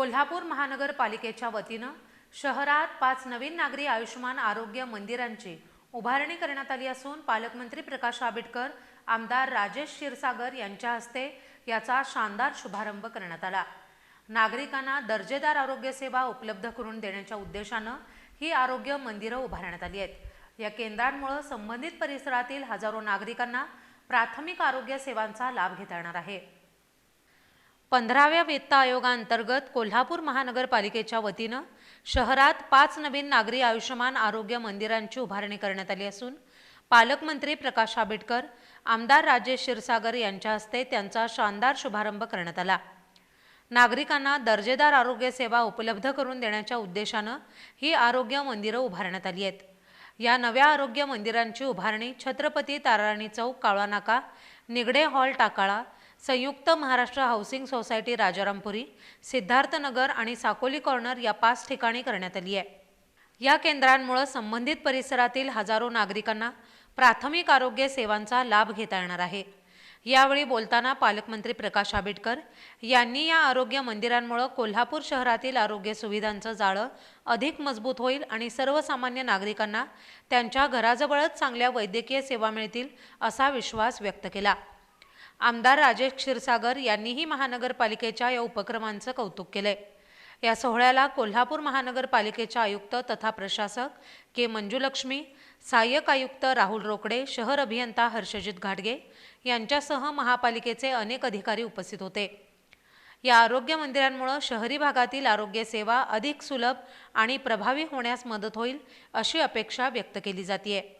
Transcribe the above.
कोल्हापूर महानगरपालिकेच्या वतीनं शहरात पाच नवीन नागरी आयुष्यमान आरोग्य मंदिरांची उभारणी करण्यात आली असून पालकमंत्री प्रकाश आंबेडकर आमदार राजेश क्षीरसागर यांच्या हस्ते याचा शानदार शुभारंभ करण्यात आला. नागरिकांना दर्जेदार आरोग्य सेवा उपलब्ध करून देण्याच्या उद्देशानं ही आरोग्य मंदिरं उभारण्यात आली आहेत. या केंद्रांमुळे संबंधित परिसरातील हजारो नागरिकांना प्राथमिक आरोग्य सेवांचा लाभ घेता येणार आहे. पंधराव्या वित्त आयोगाअंतर्गत कोल्हापूर महानगरपालिकेच्या वतीनं शहरात पाच नवीन नागरी आयुष्यमान आरोग्य मंदिरांची उभारणी करण्यात आली असून पालकमंत्री प्रकाश आंबेडकर आमदार राजेश क्षीरसागर यांच्या हस्ते त्यांचा शानदार शुभारंभ करण्यात आला. नागरिकांना दर्जेदार आरोग्य सेवा उपलब्ध करून देण्याच्या उद्देशानं ही आरोग्य मंदिरं उभारण्यात आली आहेत. या नव्या आरोग्य मंदिरांची उभारणी छत्रपती ताराराणी चौक काळानाका Nigade hall Takala Sanyukta Maharashtra housing society Rajarampuri Siddharthnagar आणि साकोली कॉर्नर या पाच ठिकाणी करण्यात आली आहे. या केंद्रांमुळे संबंधित परिसरातील हजारो नागरिकांना प्राथमिक आरोग्य सेवांचा लाभ घेता येणार आहे. यावेळी बोलताना पालकमंत्री प्रकाश आंबेडकर यांनी या आरोग्य मंदिरांमुळे कोल्हापूर शहरातील आरोग्य सुविधांचं जाळं अधिक मजबूत होईल आणि सर्वसामान्य नागरिकांना त्यांच्या घराजवळच चांगल्या वैद्यकीय सेवा मिळतील असा विश्वास व्यक्त केला. आमदार राजेश क्षीरसागर यांनीही महानगरपालिकेच्या या उपक्रमांचं कौतुक केलंय. या सोहळ्याला कोल्हापूर महानगरपालिकेच्या आयुक्त तथा प्रशासक के मंजुलक्ष्मी सहाय्यक आयुक्त राहुल रोकडे शहर अभियंता हर्षजित घाटगे यांच्यासह महापालिकेचे अनेक अधिकारी उपस्थित होते. या आरोग्य मंदिरांमुळे शहरी भागातील आरोग्य सेवा अधिक सुलभ आणि प्रभावी होण्यास मदत होईल अशी अपेक्षा व्यक्त केली जाते